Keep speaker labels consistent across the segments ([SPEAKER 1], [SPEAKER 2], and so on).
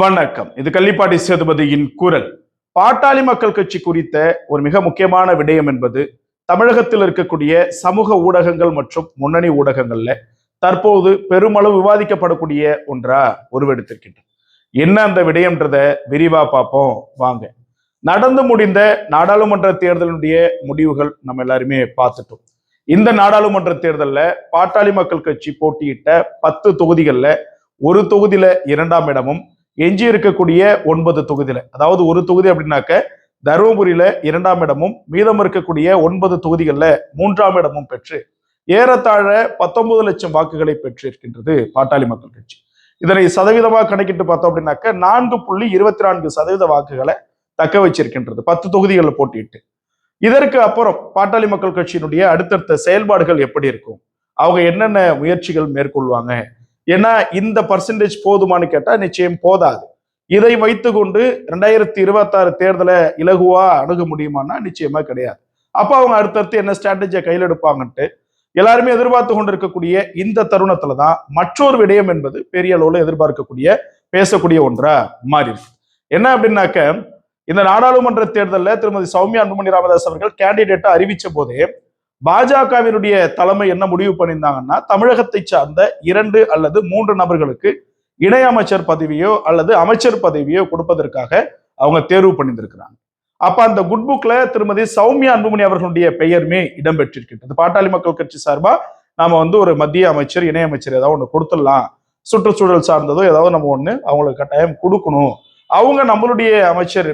[SPEAKER 1] வணக்கம். இது கள்ளிப்பாடி சேதுபதியின் குரல். பாட்டாளி மக்கள் கட்சி குறித்த ஒரு மிக முக்கியமான விடயம் என்பது தமிழகத்தில் இருக்கக்கூடிய சமூக ஊடகங்கள் மற்றும் முன்னணி ஊடகங்கள்ல தற்போது பெருமளவு விவாதிக்கப்படக்கூடிய ஒன்றா உருவெடுத்திருக்கின்றன. என்ன அந்த விடயம்ன்றத விரிவா பார்ப்போம். வாங்க. நடந்து முடிந்த நாடாளுமன்ற தேர்தலினுடைய முடிவுகள் நம்ம எல்லாருமே பார்த்துட்டோம். இந்த நாடாளுமன்ற தேர்தல்ல பாட்டாளி மக்கள் கட்சி போட்டியிட்ட பத்து தொகுதிகள்ல ஒரு தொகுதியில இரண்டாம் இடமும் எஞ்சி இருக்கக்கூடிய ஒன்பது தொகுதியில அதாவது ஒரு தொகுதி அப்படின்னாக்க தருமபுரியில இரண்டாம் இடமும் மீதம் இருக்கக்கூடிய ஒன்பது தொகுதிகளில் மூன்றாம் இடமும் பெற்று ஏறத்தாழ பத்தொன்பது லட்சம் வாக்குகளை பெற்றிருக்கின்றது பாட்டாளி மக்கள் கட்சி. இதனை சதவீதமாக கணக்கிட்டு பார்த்தோம் அப்படின்னாக்க நான்கு புள்ளி இருபத்தி நான்கு சதவீத வாக்குகளை தக்க வச்சிருக்கின்றது. பத்து தொகுதிகளில் போட்டியிட்டு. இதற்கு அப்புறம் பாட்டாளி மக்கள் கட்சியினுடைய அடுத்தடுத்த செயல்பாடுகள் எப்படி இருக்கும்? அவங்க என்னென்ன முயற்சிகள் மேற்கொள்வாங்க? ஏன்னா இந்த பர்சன்டேஜ் போதுமான்னு கேட்டால் நிச்சயம் போதாது. இதை வைத்துக்கொண்டு ரெண்டாயிரத்தி இருபத்தாறு தேர்தலை இலகுவா அணுக முடியுமான்னா நிச்சயமா கிடையாது. அப்போ அவங்க அடுத்தடுத்து என்ன ஸ்ட்ராட்டஜியை கையில் எடுப்பாங்கன்ட்டு எல்லாருமே எதிர்பார்த்து கொண்டிருக்கக்கூடிய இந்த தருணத்துல தான் மற்றொரு விடயம் என்பது பெரிய அளவுல எதிர்பார்க்கக்கூடிய பேசக்கூடிய ஒன்றா மாறி என்ன அப்படின்னாக்க இந்த நாடாளுமன்ற தேர்தலில் திருமதி சௌமியா அன்புமணி ராமதாஸ் அவர்கள் கேண்டிடேட்டா அறிவிச்ச போதே பாஜகவினுடைய தலைமை என்ன முடிவு பண்ணியிருந்தாங்கன்னா தமிழகத்தை சார்ந்த இரண்டு அல்லது மூன்று நபர்களுக்கு இணையமைச்சர் பதவியோ அல்லது அமைச்சர் பதவியோ கொடுப்பதற்காக அவங்க தேர்வு பண்ணியிருந்திருக்கிறாங்க. அப்ப அந்த குட் புக்ல திருமதி சௌமியா அன்புமணி அவர்களுடைய பெயருமே இடம்பெற்றிருக்கின்றது பாட்டாளி மக்கள் கட்சி சார்பா நாம வந்து ஒரு மத்திய அமைச்சர் இணையமைச்சர் ஏதாவது ஒன்று கொடுத்துடலாம். சுற்றுச்சூழல் சார்ந்ததோ ஏதாவது நம்ம ஒண்ணு அவங்களுக்கு கட்டாயம் கொடுக்கணும். அவங்க நம்மளுடைய அமைச்சர்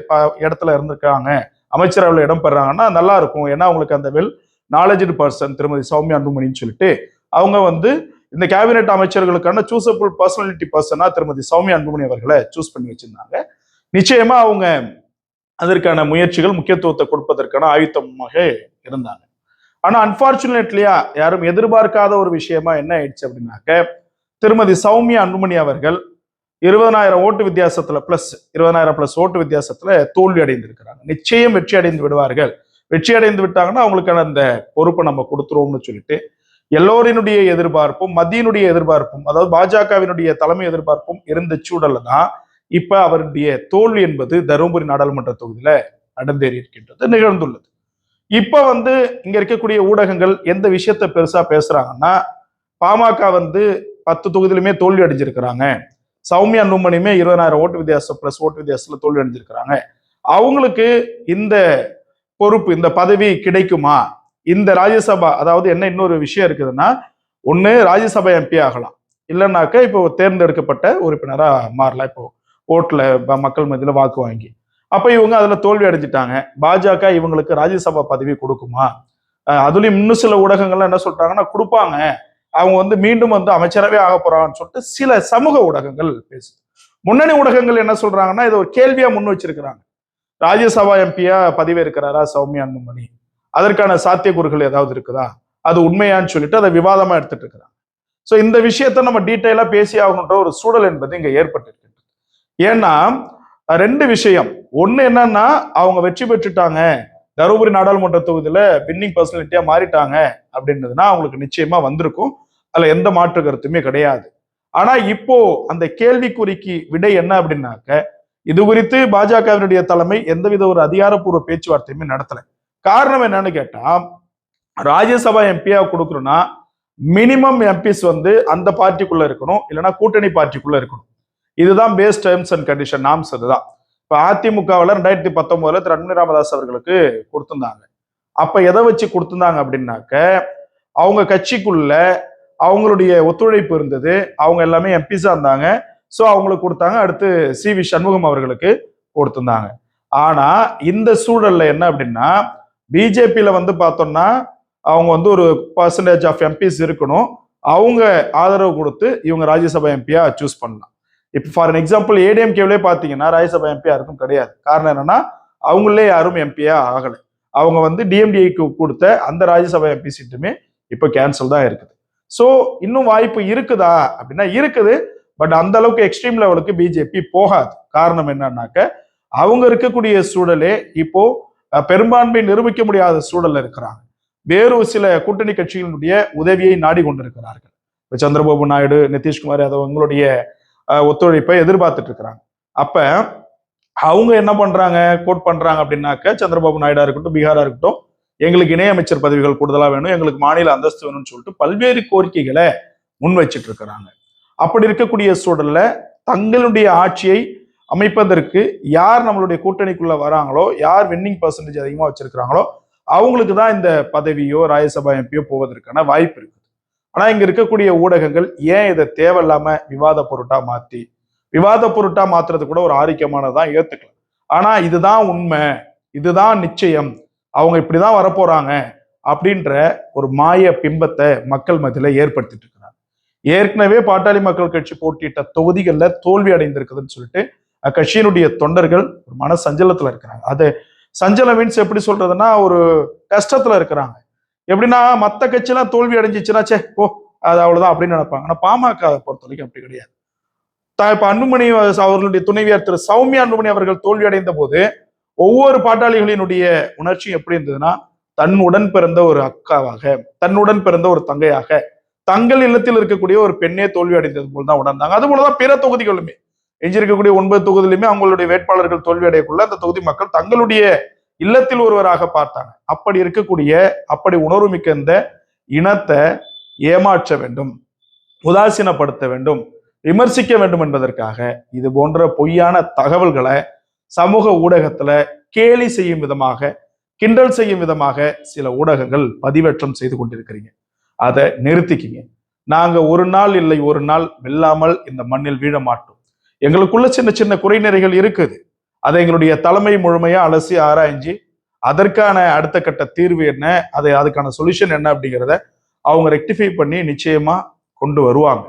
[SPEAKER 1] இடத்துல இருந்திருக்காங்க. அமைச்சரவையில் இடம் பெறாங்கன்னா நல்லா இருக்கும். ஏன்னா அவங்களுக்கு அந்த வெல் நாலேஜ் பர்சன் திருமதி சௌமியா அன்புமணின்னு சொல்லிட்டு அவங்க வந்து இந்த கேபினெட் அமைச்சர்களுக்கான சூசபிள் பர்சனாலிட்டி பர்சனா திருமதி சௌமியா அன்புமணி அவர்களை சூஸ் பண்ணி வச்சிருந்தாங்க. நிச்சயமா அவங்க அதற்கான முயற்சிகள் முக்கியத்துவத்தை கொடுப்பதற்கான ஆயுத்தமாக இருந்தாங்க. ஆனா அன்பார்ச்சுனேட்லியா யாரும் எதிர்பார்க்காத ஒரு விஷயமா என்ன ஆயிடுச்சு அப்படின்னாக்க திருமதி சௌமியா அன்புமணி அவர்கள் இருபதனாயிரம் ஓட்டு வித்தியாசத்துல பிளஸ் இருபதனாயிரம் பிளஸ் ஓட்டு வித்தியாசத்துல தோல்வி அடைந்திருக்கிறாங்க. நிச்சயம் வெற்றி அடைந்து விடுவார்கள். வெற்றி அடைந்து விட்டாங்கன்னா அவங்களுக்கான அந்த பொறுப்பை நம்ம கொடுத்துருவோம்னு சொல்லிட்டு எல்லோரினுடைய எதிர்பார்ப்பும் மத்தியினுடைய எதிர்பார்ப்பும் அதாவது பாஜகவினுடைய தலைமை எதிர்பார்ப்பும் இருந்த சூழல்ல தான் இப்ப அவருடைய தோல்வி என்பது தருமபுரி நாடாளுமன்ற தொகுதியில நடந்தேறி இருக்கின்றது நிகழ்ந்துள்ளது. இப்ப வந்து இங்க இருக்கக்கூடிய ஊடகங்கள் எந்த விஷயத்த பெருசா பேசுறாங்கன்னா பாமக வந்து பத்து தொகுதியிலுமே தோல்வி அடைஞ்சிருக்கிறாங்க. சௌமியா நும்மணியுமே இருபதாயிரம் ஓட்டு வித்தியாசம் பிளஸ் ஓட்டு வித்தியாசத்துல தோல்வி அடைஞ்சிருக்கிறாங்க. அவங்களுக்கு இந்த பொறுப்பு இந்த பதவி கிடைக்குமா? இந்த ராஜ்யசபா அதாவது என்ன இன்னொரு விஷயம் இருக்குதுன்னா ஒன்று ராஜ்யசபா எம்பி ஆகலாம். இல்லைன்னாக்கா இப்போ தேர்ந்தெடுக்கப்பட்ட உறுப்பினராக மாறலாம். இப்போ ஓட்டில் மக்கள் மத்தியில் வாக்கு வாங்கி. அப்போ இவங்க அதில் தோல்வி அடைஞ்சிட்டாங்க. பாஜக இவங்களுக்கு ராஜ்யசபா பதவி கொடுக்குமா? அதுலேயும் இன்னும் சில ஊடகங்கள்லாம் என்ன சொல்கிறாங்கன்னா கொடுப்பாங்க. அவங்க வந்து மீண்டும் வந்து அமைச்சரவே ஆக போறாங்கன்னு சொல்லிட்டு சில சமூக ஊடகங்கள் பேசுது. முன்னணி ஊடகங்கள் என்ன சொல்றாங்கன்னா இதை ஒரு கேள்வியா முன் வச்சிருக்கிறாங்க. ராஜ்யசபா எம்பியா பதிவேற்கிறாரா சௌமியா அன்புமணி? அதற்கான சாத்தியக்கூறுகள் ஏதாவது இருக்குதா? அது உண்மையான்னு சொல்லிட்டு அதை விவாதமா எடுத்துட்டு இருக்கிறாங்க. ஸோ இந்த விஷயத்த நம்ம டீட்டெயிலா பேசி ஆகணுன்ற ஒரு சூழல் என்பது இங்க ஏற்பட்டிருக்கின்றது. ஏன்னா ரெண்டு விஷயம். ஒன்று என்னன்னா அவங்க வெற்றி பெற்றுட்டாங்க. தருமபுரி நாடாளுமன்ற தொகுதியில வின்னிங் பர்சனாலிட்டியா மாறிட்டாங்க அப்படின்றதுனா அவங்களுக்கு நிச்சயமா வந்திருக்கும். அதுல எந்த மாற்று கருத்துமே கிடையாது. ஆனா இப்போ அந்த கேள்விக்குறிக்கு விடை என்ன அப்படின்னாக்க இது குறித்து பாஜகவினுடைய தலைமை எந்தவித ஒரு அதிகாரப்பூர்வ பேச்சுவார்த்தையுமே நடத்தல. காரணம் என்னன்னு கேட்டா ராஜ்யசபா எம்பியா கொடுக்கணும்னா மினிமம் எம்பிஸ் வந்து அந்த பார்ட்டிக்குள்ள இருக்கணும் இல்லைன்னா கூட்டணி பார்ட்டிக்குள்ள இருக்கணும். இதுதான் base terms and condition norms அதுதான் இப்ப அதிமுகவில் ரெண்டாயிரத்தி பத்தொன்பதுல திரு அன்பு ராமதாஸ் அவர்களுக்கு கொடுத்திருந்தாங்க. அப்ப எதை வச்சு கொடுத்திருந்தாங்க அப்படின்னாக்க அவங்க கட்சிக்குள்ள அவங்களுடைய ஒத்துழைப்பு இருந்தது அவங்க எல்லாமே எம்பிஸா இருந்தாங்க. ஸோ அவங்களுக்கு கொடுத்தாங்க. அடுத்து சி வி சண்முகம் அவர்களுக்கு கொடுத்துருந்தாங்க. ஆனா இந்த சூழல்ல என்ன அப்படின்னா பிஜேபியில வந்து பார்த்தோம்னா அவங்க வந்து ஒரு பர்சன்டேஜ் ஆஃப் எம்பிஸ் இருக்கணும். அவங்க ஆதரவு கொடுத்து இவங்க ராஜ்யசபா எம்பியா சூஸ் பண்ணலாம். இப்போ ஃபார் எக்ஸாம்பிள் ஏடிஎம்கேவிலே பார்த்தீங்கன்னா ராஜ்யசபா எம்பி யாருக்கும் கிடையாது. காரணம் என்னன்னா அவங்களே யாரும் எம்பியா ஆகலை. அவங்க வந்து டிஎம்டிஐக்கு கொடுத்த அந்த ராஜ்யசபா எம்பி சீட்டுமே இப்போ கேன்சல் தான் இருக்குது. ஸோ இன்னும் வாய்ப்பு இருக்குதா? அப்படின்னா இருக்குது. பட் அந்த அளவுக்கு எக்ஸ்ட்ரீம் லெவலுக்கு பிஜேபி போகாது. காரணம் என்னன்னாக்க அவங்க இருக்கக்கூடிய சூழலே இப்போ பெரும்பான்மை நிரூபிக்க முடியாத சூழல்ல இருக்கிறாங்க. வேறு சில கூட்டணி கட்சிகளுடைய உதவியை நாடி கொண்டிருக்கிறார்கள். இப்போ சந்திரபாபு நாயுடு நிதிஷ்குமார் யாதவ் அவங்களுடைய ஒத்துழைப்பை எதிர்பார்த்துட்டு இருக்கிறாங்க. அப்ப அவங்க என்ன பண்றாங்க கோட் பண்றாங்க அப்படின்னாக்க சந்திரபாபு நாயுடா இருக்கட்டும் பீகாரா இருக்கட்டும் எங்களுக்கு இணையமைச்சர் பதவிகள் கூடுதலா வேணும் எங்களுக்கு மாநில அந்தஸ்து வேணும்னு சொல்லிட்டு பல்வேறு கோரிக்கைகளை முன் வச்சுட்டு இருக்கிறாங்க. அப்படி இருக்கக்கூடிய சூழல்ல தங்களுடைய ஆட்சியை அமைப்பதற்கு யார் நம்மளுடைய கூட்டணிக்குள்ள வராங்களோ யார் வின்னிங் பர்சன்டேஜ் அதிகமாக வச்சிருக்கிறாங்களோ அவங்களுக்கு தான் இந்த பதவியோ ராஜ்யசபா எம்பியோ போவதற்கான வாய்ப்பு இருக்குது. ஆனால் இங்கே இருக்கக்கூடிய ஊடகங்கள் ஏன் இதை தேவையில்லாம விவாத பொருட்டா மாற்றி விவாத பொருட்டா மாத்துறது கூட ஒரு ஆரோக்கியமானதான் ஏற்றுக்கலாம் ஆனால் இதுதான் உண்மை இதுதான் நிச்சயம் அவங்க இப்படிதான் வரப்போறாங்க அப்படின்ற ஒரு மாய பிம்பத்தை மக்கள் மத்தியில ஏற்படுத்திட்டு இருக்காங்க. ஏற்கனவே பாட்டாளி மக்கள் கட்சி போட்டியிட்ட தொகுதிகளில் தோல்வி அடைந்திருக்குதுன்னு சொல்லிட்டு அக்கட்சியினுடைய தொண்டர்கள் ஒரு மன சஞ்சலத்துல இருக்கிறாங்க. அது சஞ்சலம் மீன்ஸ் எப்படி சொல்றதுன்னா ஒரு கஷ்டத்துல இருக்கிறாங்க. எப்படின்னா மற்ற கட்சியெல்லாம் தோல்வி அடைஞ்சிச்சுன்னா சே ஓ அது அவ்வளவுதான் அப்படின்னு நினைப்பாங்க. ஆனா பாமக பொறுத்த வரைக்கும் அப்படி கிடையாது. த- இப்ப அன்புமணி அவர்களுடைய துணைவியார் திரு சௌமியா அன்புமணி அவர்கள் தோல்வி அடைந்த போது ஒவ்வொரு பாட்டாளிகளினுடைய உணர்ச்சி எப்படி இருந்ததுன்னா தன்னுடன் பிறந்த ஒரு அக்காவாக தன்னுடன் பிறந்த ஒரு தங்கையாக தங்கள் இல்லத்தில் இருக்கக்கூடிய ஒரு பெண்ணே தோல்வி அடைந்தது போல் தான் உணர்ந்தாங்க. அது போலதான் பிற தொகுதிகளுமே. எஞ்சிருக்கக்கூடிய ஒன்பது தொகுதியிலுமே அவங்களுடைய வேட்பாளர்கள் தோல்வி அடையக்குள்ள அந்த தொகுதி மக்கள் தங்களுடைய இல்லத்தில் ஒருவராக பார்த்தாங்க. அப்படி இருக்கக்கூடிய அப்படி உணர்வு மிக்க இந்த இனத்தை ஏமாற்ற வேண்டும் உதாசீனப்படுத்த வேண்டும் விமர்சிக்க வேண்டும் என்பதற்காக இது போன்ற பொய்யான தகவல்களை சமூக ஊடகத்துல கேலி செய்யும் விதமாக கிண்டல் செய்யும் விதமாக சில ஊடகங்கள் பதிவேற்றம் செய்து கொண்டிருக்கிறீங்க. அதை நிறுத்திக்கிங்க. நாங்கள் ஒரு நாள் இல்லை ஒரு நாள் வெல்லாமல் இந்த மண்ணில் வீழ மாட்டோம். எங்களுக்குள்ள சின்ன சின்ன குறைநிறைகள் இருக்குது. அதை எங்களுடைய தலைமை முழுமையாக அலசி ஆராய்ஞ்சு அதற்கான அடுத்த கட்ட தீர்வு என்ன அதை அதுக்கான சொல்யூஷன் என்ன அப்படிங்கிறத அவங்க ரெக்டிஃபை பண்ணி நிச்சயமா கொண்டு வருவாங்க.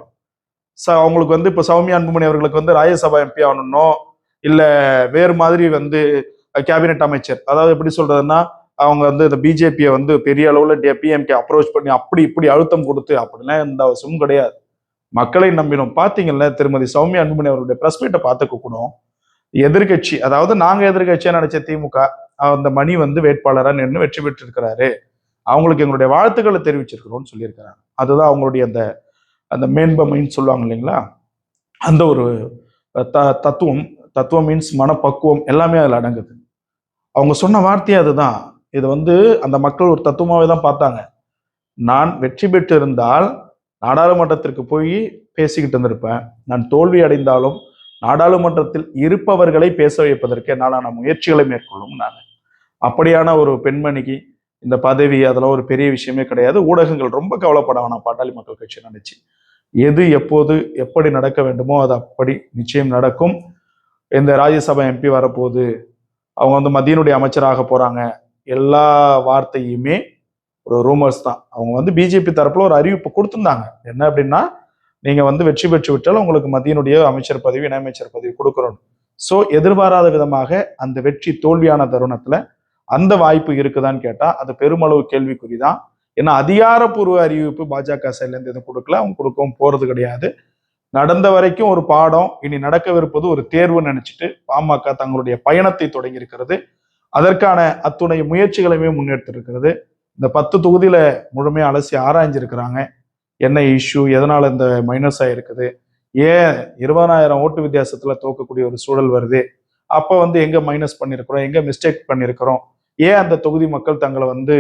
[SPEAKER 1] ச அவங்களுக்கு வந்து இப்போ சௌமியா அன்புமணி அவர்களுக்கு வந்து ராஜ்யசபா எம்பி ஆகணும்னோ இல்லை வேறு மாதிரி வந்து கேபினெட் அமைச்சர் அதாவது எப்படி சொல்றதுன்னா அவங்க வந்து இந்த பிஜேபியை வந்து பெரிய அளவில் பிஎம்கே அப்ரோச் பண்ணி அப்படி இப்படி அழுத்தம் கொடுத்து அப்படிலாம் எந்த அவசியமும் கிடையாது. மக்களை நம்பினோம். பார்த்தீங்கல்ல திருமதி சௌமியா அன்புமணி அவருடைய ப்ரெஸ் மீட்டை பார்த்துக்க கூட எதிர்கட்சி அதாவது நாங்கள் எதிர்கட்சியாக நினைச்ச திமுக அந்த மணி வந்து வேட்பாளராக நின்று வெற்றி பெற்றிருக்கிறாரு. அவங்களுக்கு எங்களுடைய வாழ்த்துக்களை தெரிவிச்சிருக்கிறோம்னு சொல்லியிருக்கிறாங்க. அதுதான் அவங்களுடைய அந்த அந்த மேன்பமைன்னு சொல்லுவாங்க இல்லைங்களா? அந்த ஒரு த தத்துவம் தத்துவம் மீன்ஸ் மனப்பக்குவம் எல்லாமே அதில் அடங்குது. அவங்க சொன்ன வார்த்தையே அதுதான். இது வந்து அந்த மக்கள் ஒரு தத்துவமாகவே தான் பார்த்தாங்க. நான் வெற்றி பெற்று இருந்தால் நாடாளுமன்றத்திற்கு போய் பேசிக்கிட்டு இருந்திருப்பேன். நான் தோல்வி அடைந்தாலும் நாடாளுமன்றத்தில் இருப்பவர்களை பேச வைப்பதற்கு என்னாலான முயற்சிகளை மேற்கொள்ளும் நான். அப்படியான ஒரு பெண்மணிக்கு இந்த பதவி அதெல்லாம் ஒரு பெரிய விஷயமே கிடையாது. ஊடகங்கள் ரொம்ப கவலைப்பட வேணாம் பாட்டாளி மக்கள் கட்சி நினைச்சு. எது எப்போது எப்படி நடக்க வேண்டுமோ அது அப்படி நிச்சயம் நடக்கும். இந்த ராஜ்யசபா எம்பி வரப்போகுது அவங்க வந்து மதியனுடைய அமைச்சராக போறாங்க. எல்லா வார்த்தையுமே ஒரு ரூமர்ஸ் தான். அவங்க வந்து பிஜேபி தரப்புல ஒரு அறிவிப்பு கொடுத்துருந்தாங்க. என்ன அப்படின்னா நீங்க வந்து வெற்றி பெற்று விட்டால் உங்களுக்கு மத்தியனுடைய அமைச்சர் பதவி இணையமைச்சர் பதவி கொடுக்குறோம். ஸோ எதிர்பாராத விதமாக அந்த வெற்றி தோல்வியான தருணத்துல அந்த வாய்ப்பு இருக்குதான்னு கேட்டா அது பெருமளவு கேள்விக்குறி தான். ஏன்னா அதிகாரப்பூர்வ அறிவிப்பு பாஜக சைட்லேருந்து எதுவும் கொடுக்கல. அவங்க கொடுக்கவும் போறது கிடையாது. நடந்த வரைக்கும் ஒரு பாடம் இனி நடக்கவிருப்பது ஒரு தேர்வு நினைச்சிட்டு பாமக தங்களுடைய பயணத்தை தொடங்கி இருக்கிறது அதற்கான அத்துணை முயற்சிகளையுமே முன்னெடுத்திருக்கிறது. இந்த பத்து தொகுதியில முழுமையாக அலசி ஆராய்ஞ்சிருக்கிறாங்க. என்ன இஷ்யூ எதனால இந்த மைனஸ் ஆயிருக்குது? ஏன் இருபதாயிரம் ஓட்டு வித்தியாசத்துல தோக்கக்கூடிய ஒரு சூழல் வருது? அப்போ வந்து எங்க மைனஸ் பண்ணியிருக்கிறோம் எங்க மிஸ்டேக் பண்ணியிருக்கிறோம் ஏன் அந்த தொகுதி மக்கள் தங்களை வந்து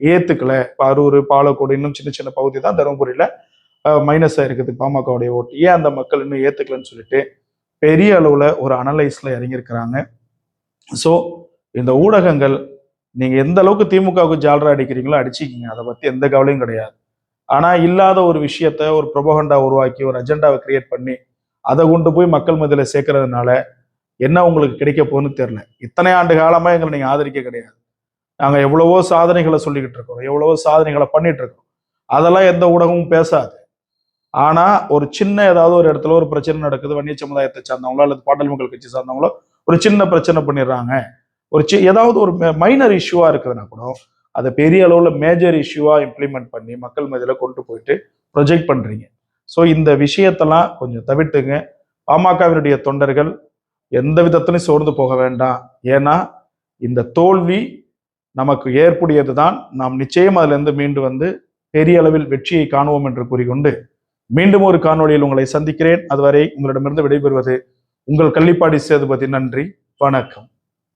[SPEAKER 1] ஏத்துக்கல? இப்போ அரூர் பாலக்கோடு இன்னும் சின்ன சின்ன பகுதி தான் தருமபுரியில மைனஸ் ஆயிருக்குது பாமகவுடைய ஓட்டு. ஏன் அந்த மக்கள் இன்னும் ஏத்துக்கலன்னு சொல்லிட்டு பெரிய அளவுல ஒரு அனலைஸ்ல இறங்கியிருக்கிறாங்க. ஸோ இந்த ஊடகங்கள் நீங்கள் எந்த அளவுக்கு திமுகவுக்கு ஜாலரா அடிக்கிறீங்களோ அடிச்சிக்கிங்க. அதை பற்றி எந்த கவலையும் கிடையாது. ஆனால் இல்லாத ஒரு விஷயத்த ஒரு ப்ரொபகண்டா உருவாக்கி ஒரு அஜெண்டாவை கிரியேட் பண்ணி அதை கொண்டு போய் மக்கள் மத்தியில சேர்க்கறதுனால என்ன உங்களுக்கு கிடைக்க போகுதுன்னு தெரில இத்தனை ஆண்டு காலமாக எங்களை நீங்கள் ஆதரிக்க கிடையாது. நாங்கள் எவ்வளவோ சாதனைகளை சொல்லிக்கிட்டு இருக்கோம் எவ்வளவோ சாதனைகளை பண்ணிட்டு இருக்கோம் அதெல்லாம் எந்த ஊடகமும் பேசாது. ஆனால் ஒரு சின்ன ஏதாவது ஒரு இடத்துல ஒரு பிரச்சனை நடக்குது வன்னிய சமுதாயத்தை சார்ந்தவங்களோ அல்லது பாட்டாளி மக்கள் கட்சி சார்ந்தவங்களோ ஒரு சின்ன பிரச்சனை பண்ணிடுறாங்க. ஒரு சி ஏதாவது ஒரு மைனர் இஷ்யூவாக இருக்குதுன்னா கூட அதை பெரிய அளவில் மேஜர் இஷ்யூவாக இம்ப்ளிமெண்ட் பண்ணி மக்கள் மதியில் கொண்டு போயிட்டு ப்ரொஜெக்ட் பண்ணுறீங்க ஸோ இந்த விஷயத்தெல்லாம் கொஞ்சம் தவிர்த்துங்க. பாமகவினுடைய தொண்டர்கள் எந்த விதத்திலையும் சோர்ந்து போக வேண்டாம். ஏன்னா இந்த தோல்வி நமக்கு ஏற்புடையது தான் நாம் நிச்சயம் அதிலிருந்து மீண்டு வந்து பெரிய அளவில் வெற்றியை காணுவோம் என்று கூறிக்கொண்டு மீண்டும் ஒரு காணொளியில் உங்களை சந்திக்கிறேன். அதுவரை உங்களிடமிருந்து விடைபெறுவது உங்கள் கள்ளிப்பாடி சேதுபதி. நன்றி. வணக்கம்.